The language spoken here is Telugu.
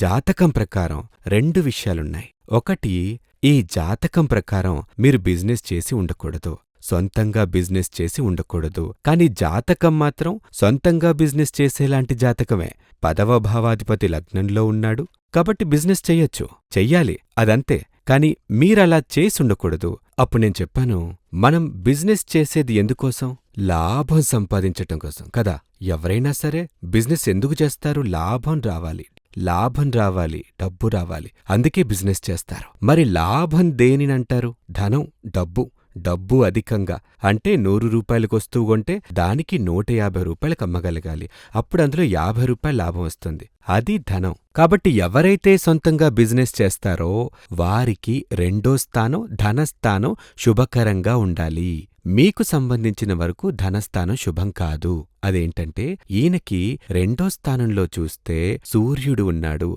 జాతకం ప్రకారం రెండు విషయాలున్నాయి. ఒకటి ఈ జాతకం ప్రకారం మీరు బిజినెస్ చేసి ఉండకూడదు. సొంతంగా బిజినెస్ చేసి ఉండకూడదు. కాని జాతకం మాత్రం సొంతంగా బిజినెస్ చేసేలాంటి జాతకమే. పదవ భావాధిపతి లగ్నంలో ఉన్నాడు. కాబట్టి బిజినెస్ చెయ్యొచ్చు చెయ్యాలి. అదంతే. కాని మీరలా చేసుండకూడదు అప్పుడు నేను చెప్పాను మనం బిజినెస్ చేసేది ఎందుకోసం? లాభం సంపాదించటం కోసం. కదా? ఎవరైనా సరే బిజినెస్ ఎందుకు చేస్తారు? లాభం రావాలి. లాభం రావాలి డబ్బు రావాలి. అందుకే బిజినెస్ చేస్తారు. మరి లాభం దేనినంటారు? ధనం డబ్బు. డబ్బు అధికంగా. అంటే నూరు రూపాయలకు వస్తువు కొంటే దానికి నూట యాభై రూపాయలకు అమ్మగలగాలి. అప్పుడు అందులో యాభై రూపాయల లాభం వస్తుంది. అది ధనం. కాబట్టి ఎవరైతే సొంతంగా బిజినెస్ చేస్తారో వారికి రెండో స్థానం ధనస్థానం శుభకరంగా ఉండాలి. మీకు సంబంధించిన వరకు ధనస్థానం శుభం కాదు. అదేంటంటే ఈయనకి రెండో స్థానంలో చూస్తే సూర్యుడు ఉన్నాడు.